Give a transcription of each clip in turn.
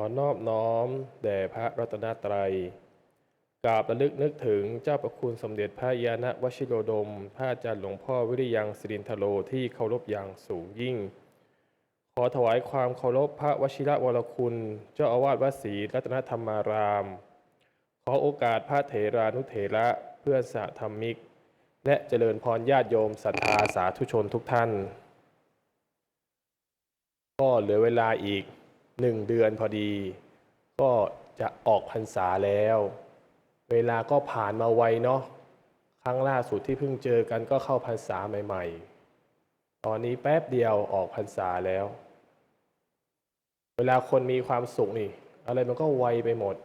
อนอบน้อม แด่พระรัตนตรัยกราบระลึกนึกถึงเจ้าประคุณสมเด็จพระยาณวชิโรดม พระอาจารย์หลวงพ่อวิริยังสิรินทโลที่เคารพอย่างสูงยิ่ง ขอถวายความเคารพพระวชิระวรคุณ เจ้าอาวาสวัดศรีรัตนธรรมาราม ขอโอกาสพระเถรานุเถระเพื่อนสหธรรมิก และเจริญพรญาติโยมศรัทธาสาธุชนทุกท่าน ก็เหลือเวลาอีก หนึ่งเดือนพอดี ก็จะออกพรรษาแล้ว เวลาก็ผ่านมาไวเนาะครั้งล่าสุดที่เพิ่งเจอกันก็เข้าพรรษาใหม่ ๆ ตอนนี้แป๊บเดียวออกพรรษาแล้ว เวลาคนมีความสุขนี่ อะไรมันก็ไวไปหมด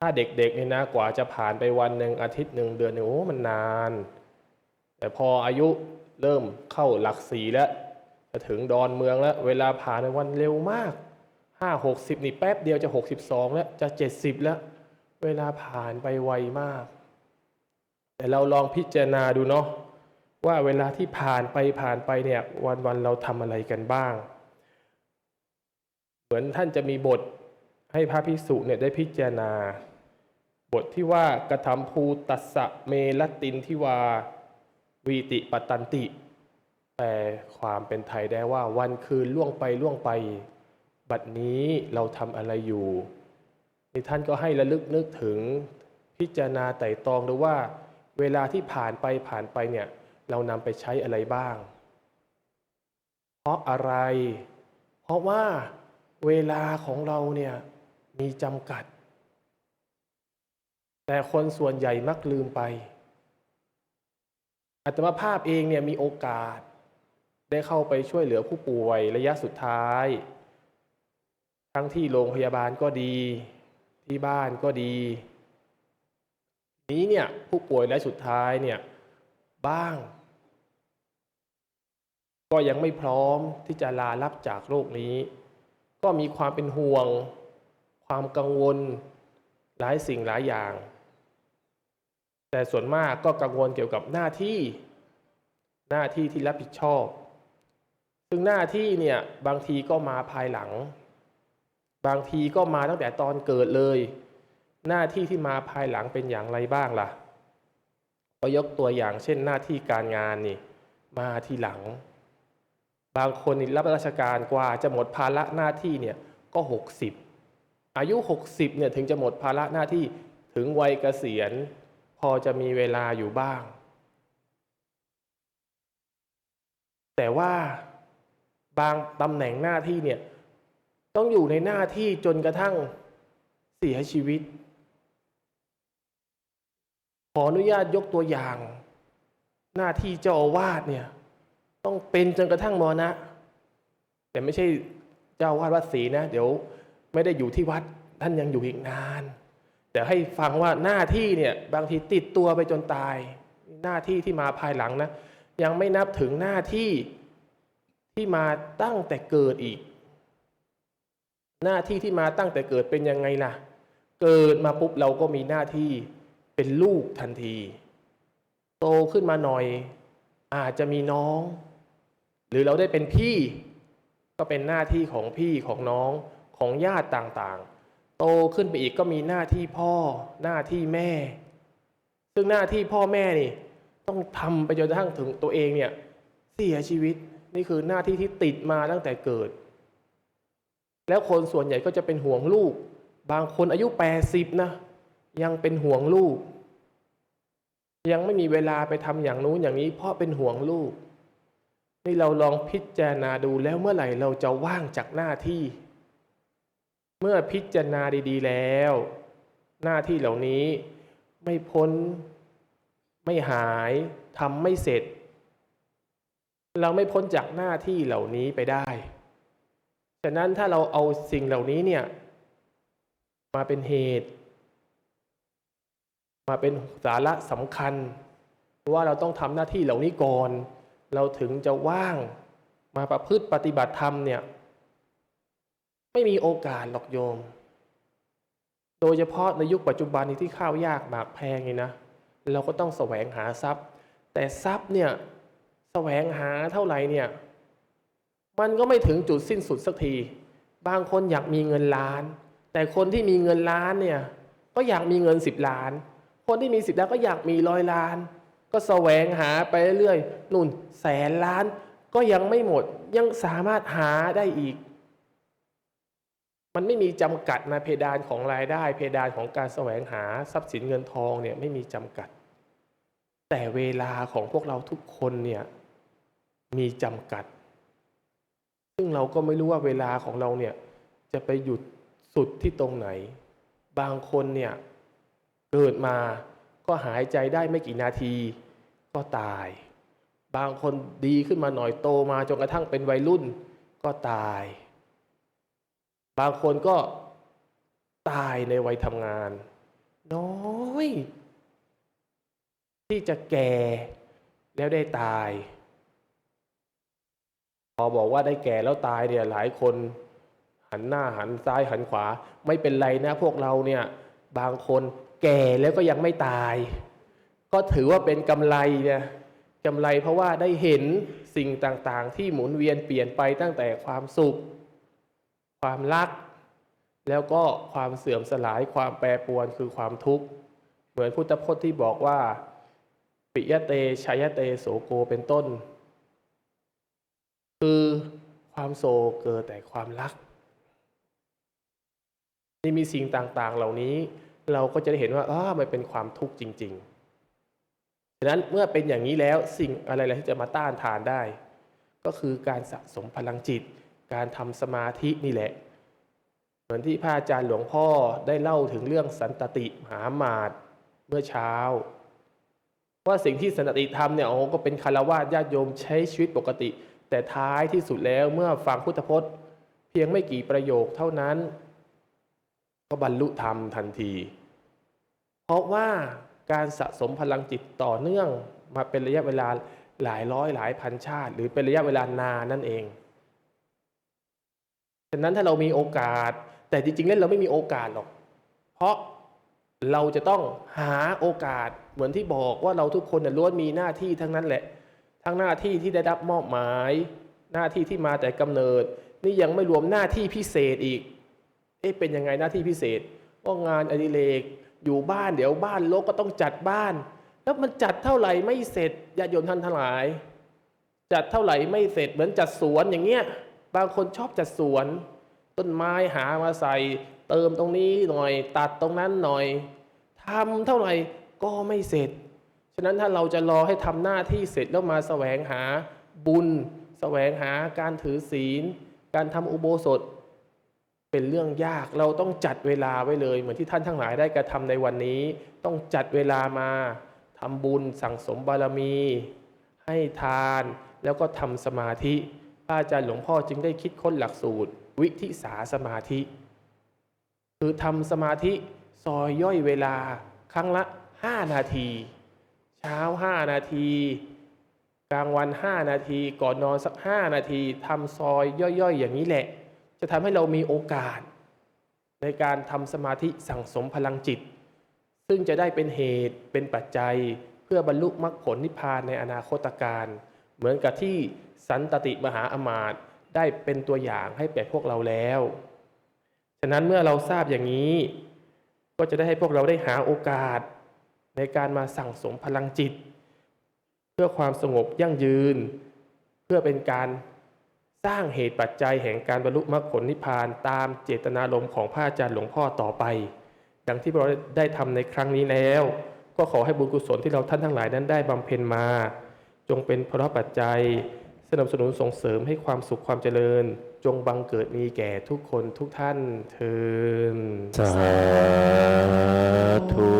ถ้าเด็กๆนี่นะกว่าจะผ่านไปวันหนึ่งอาทิตย์หนึ่งเดือนหนึ่งโอ้มันนาน แต่พออายุเริ่มเข้าหลักสี่แล้วจะถึงดอนเมืองแล้ว เวลาผ่านไปวันเร็วมาก ห้าหกสิบนี่แป๊บเดียวจะหกสิบสองแล้วจะเจ็ดสิบแล้ว เวลาผ่านไปไวมาก แต่เราลองพิจารณาดูเนาะว่าเวลาที่ผ่านไปผ่านไปเนี่ยวันวันเราทำอะไรกันบ้าง เหมือนท่านจะมีบทให้พระภิกษุเนี่ยได้พิจารณา บทที่ว่ากระทำภูตัสะเมลตินทิวาวีติปตันติแปลความเป็นไทยได้ว่าวันคืนล่วงไปล่วงไป บัดนี้เราทำอะไรอยู่นี่ท่านก็ให้ระลึกนึกถึงพิจารณาไต่ตองดูว่าเวลาที่ผ่านไปผ่านไปเนี่ยเรานำไปใช้อะไรบ้าง เพราะอะไร เพราะว่าเวลาของเราเนี่ยมีจำกัด แต่คนส่วนใหญ่มักลืมไป อัตมาภาพเองเนี่ยมีโอกาส ได้เข้าไปช่วยเหลือผู้ป่วยระยะสุดท้าย ทั้งที่โรงพยาบาลก็ดี ที่บ้านก็ดี นี้เนี่ยผู้ป่วยระยะสุดท้ายเนี่ยบ้าง ก็ยังไม่พร้อมที่จะลาลับจากโลกนี้ ก็มีความเป็นห่วง ความกังวลหลายสิ่งหลายอย่าง แต่ส่วนมากก็กังวลเกี่ยวกับหน้าที่หน้าที่ที่รับผิดชอบ ซึ่งหน้าที่เนี่ยบางทีก็มาภายหลัง บางทีก็มาตั้งแต่ตอนเกิดเลย หน้าที่ที่มาภายหลังเป็นอย่างไรบ้างล่ะก็ยกตัวอย่างเช่นหน้าที่การงานนี่ มาทีหลัง บางคนนี่รับราชการกว่าจะหมดภาระหน้าที่เนี่ยก็ 60 อายุ 60เนี่ยถึงจะหมดภาระหน้าที่ถึงวัยเกษียณ พอจะมีเวลาอยู่บ้าง แต่ว่าบางตำแหน่งหน้าที่เนี่ย ต้องอยู่ในหน้าที่จนกระทั่งเสียชีวิต ขออนุญาตยกตัวอย่าง หน้าที่เจ้าอาวาสเนี่ยต้องเป็นจนกระทั่งมรณะ แต่ไม่ใช่เจ้าอาวาสวัดศรีนะ เดี๋ยวไม่ได้อยู่ที่วัดท่านยังอยู่อีกนาน แต่ให้ฟังว่าหน้าที่เนี่ยบางทีติดตัวไปจนตาย หน้าที่ที่มาภายหลังนะ ยังไม่นับถึงหน้าที่ที่มาตั้งแต่เกิดอีก หน้าที่ที่มาตั้งแต่เกิดเป็นยังไงล่ะ เกิดมาปุ๊บเราก็มีหน้าที่เป็นลูกทันที โตขึ้นมาหน่อย อาจจะมีน้อง หรือเราได้เป็นพี่ ก็เป็นหน้าที่ของพี่ของน้องของญาติต่างๆ โตขึ้นไปอีกก็มีหน้าที่พ่อ หน้าที่แม่ ซึ่งหน้าที่พ่อแม่นี่ ต้องทำไปจนกระทั่งถึงตัวเองเนี่ยเสียชีวิตนี่คือหน้าที่ที่ติดมาตั้งแต่เกิด แล้วคนส่วนใหญ่ก็จะเป็นห่วงลูก บางคนอายุ 80 นะ ยังเป็นห่วงลูก ยังไม่มีเวลาไปทำอย่างนู้นอย่างนี้ เพราะเป็นห่วงลูก นี่เราลองพิจารณาดูแล้วเมื่อไหร่เราจะว่างจากหน้าที่ เมื่อพิจารณาดีๆแล้ว หน้าที่เหล่านี้ไม่พ้น ไม่หายทำไม่เสร็จ เราไม่พ้นจากหน้าที่เหล่านี้ไปได้ ฉะนั้นถ้าเราเอาสิ่งเหล่านี้เนี่ย มาเป็นเหตุ มาเป็นสาระสำคัญ ว่าเราต้องทำหน้าที่เหล่านี้ก่อน เราถึงจะว่างมาประพฤติปฏิบัติธรรมเนี่ย ไม่มีโอกาสหรอกโยม โดยเฉพาะในยุคปัจจุบันนี้ที่ข้าวยากหมากแพงนี่นะเราก็ต้องแสวงหาทรัพย์ แต่ทรัพย์เนี่ยแสวงหาเท่าไหร่เนี่ย มันก็ไม่ถึงจุดสิ้นสุดสักที บางคนอยากมีเงินล้าน แต่คนที่มีเงินล้านเนี่ยก็อยากมีเงินสิบล้าน คนที่มีสิบล้านก็อยากมีร้อยล้าน ก็แสวงหาไปเรื่อยๆนู่นแสนล้านก็ยังไม่หมดยังสามารถหาได้อีก มันไม่มีจำกัดนะเพดานของรายได้ เพดานของการแสวงหาทรัพย์สินเงินทองเนี่ยไม่มีจำกัด แต่เวลาของพวกเราทุกคนเนี่ยมีจำกัด ซึ่งเราก็ไม่รู้ว่าเวลาของเราเนี่ยจะไปหยุดสุดที่ตรงไหน บางคนเนี่ยเกิดมาก็หายใจได้ไม่กี่นาทีก็ตาย บางคนดีขึ้นมาหน่อยโตมาจนกระทั่งเป็นวัยรุ่นก็ตาย บางคนก็ตายในวัยทำงาน น้อย ที่จะแก่แล้วได้ตาย พอบอกว่าได้แก่แล้วตายเนี่ยหลายคนหันหน้าหันซ้ายหันขวา ไม่เป็นไรนะพวกเราเนี่ยบางคนแก่แล้วก็ยังไม่ตาย ก็ถือว่าเป็นกำไรเนี่ยกำไรเพราะว่าได้เห็นสิ่งต่างๆ ที่หมุนเวียนเปลี่ยนไปตั้งแต่ความสุข ความรัก แล้วก็ความเสื่อมสลายความแปรปรวนคือความทุกข์เหมือนพุทธพจน์ที่บอกว่า ปิยเตชัยเตโสโกเป็นต้น คือความโศกเกิดแต่ความรักนี่มีสิ่งต่างๆ เหล่านี้เราก็จะได้เห็นว่าอ้ามันเป็นความทุกข์จริงๆ ฉะนั้นเมื่อเป็นอย่างนี้แล้วสิ่งอะไรๆที่จะมาต้านทานได้ ก็คือการสะสมพลังจิต การทำสมาธินี่แหละ เหมือนที่พระอาจารย์หลวงพ่อได้เล่าถึงเรื่องสันตติมหามาตเมื่อเช้า ว่าสิ่งที่สันตติทำเนี่ยโอ้ก็เป็นคารวะญาติโยมใช้ชีวิตปกติ แต่ท้ายที่สุดแล้วเมื่อฟังพุทธพจน์ เพียงไม่กี่ประโยคเท่านั้น ก็บรรลุธรรมทันที เพราะว่าการสะสมพลังจิตต่อเนื่องมาเป็นระยะเวลาหลายร้อยหลายพันชาติ หรือเป็นระยะเวลานานนั่นเองฉะนั้นถ้าเรามีโอกาส แต่จริงๆแล้วเราไม่มีโอกาสหรอก เพราะเราจะต้องหาโอกาสเหมือนที่บอกว่าเราทุกคนน่ล้วนมีหน้าที่ทั้งนั้นแหละ ทั้งหน้าที่ที่ได้รับมอบหมาย หน้าที่ที่มาแต่กำเนิด นี่ยังไม่รวมหน้าที่พิเศษอีก เอ๊ะเป็นยังไงหน้าที่พิเศษว่างานอดิเรกอยู่บ้านเดี๋ยวบ้านรกก็ต้องจัดบ้าน แล้วมันจัดเท่าไหร่ไม่เสร็จญาติโยมท่านทั้งหลาย จัดเท่าไหร่ไม่เสร็จเหมือนจัดสวนอย่างเงี้ยบางคนชอบจัดสวน ต้นไม้หามาใส่ เติมตรงนี้หน่อย ตัดตรงนั้นหน่อยทำเท่าไหร่ก็ไม่เสร็จ ฉะนั้นถ้าเราจะรอให้ทำหน้าที่เสร็จแล้วมาแสวงหาบุญ แสวงหาการถือศีล การทำอุโบสถ เป็นเรื่องยากเราต้องจัดเวลาไว้เลย เหมือนที่ท่านทั้งหลายได้กระทำในวันนี้ ต้องจัดเวลามาทำบุญสั่งสมบารมี ให้ทานแล้วก็ทำสมาธิพระอาจารย์หลวงพ่อจึงได้คิดค้นหลักสูตร วิธิสาสมาธิ คือทำสมาธิซอยย่อยเวลาครั้งละ 5 นาที ช้า 5 นาที กลางวัน 5 นาที ก่อนนอนสัก 5 นาทีทำซอยย่อยๆ อย่างนี้แหละ จะทำให้เรามีโอกาส ในการทำสมาธิสั่งสมพลังจิต ซึ่งจะได้เป็นเหตุเป็นปัจจัยเพื่อบรรลุมรรคผลนิพพานในอนาคตการ เหมือนกับที่สันตติมหาอมาตย์ได้เป็นตัวอย่างให้แก่พวกเราแล้ว ฉะนั้นเมื่อเราทราบอย่างนี้ ก็จะได้ให้พวกเราได้หาโอกาส ในการมาสั่งสมพลังจิต เพื่อความสงบยั่งยืน เพื่อเป็นการสร้างเหตุปัจจัยแห่งการบรรลุมรรคผลนิพพานตามเจตนารมณ์ของพระอาจารย์หลวงพ่อต่อไป ดังที่เราได้ทำในครั้งนี้แล้ว ก็ขอให้บุญกุศลที่เราท่านทั้งหลายนั้นได้บำเพ็ญมา จงเป็นพระปัจจัย สนับสนุนส่งเสริมให้ความสุขความเจริญ จงบังเกิดมีแก่ทุกคนทุกท่านเทินสาธุ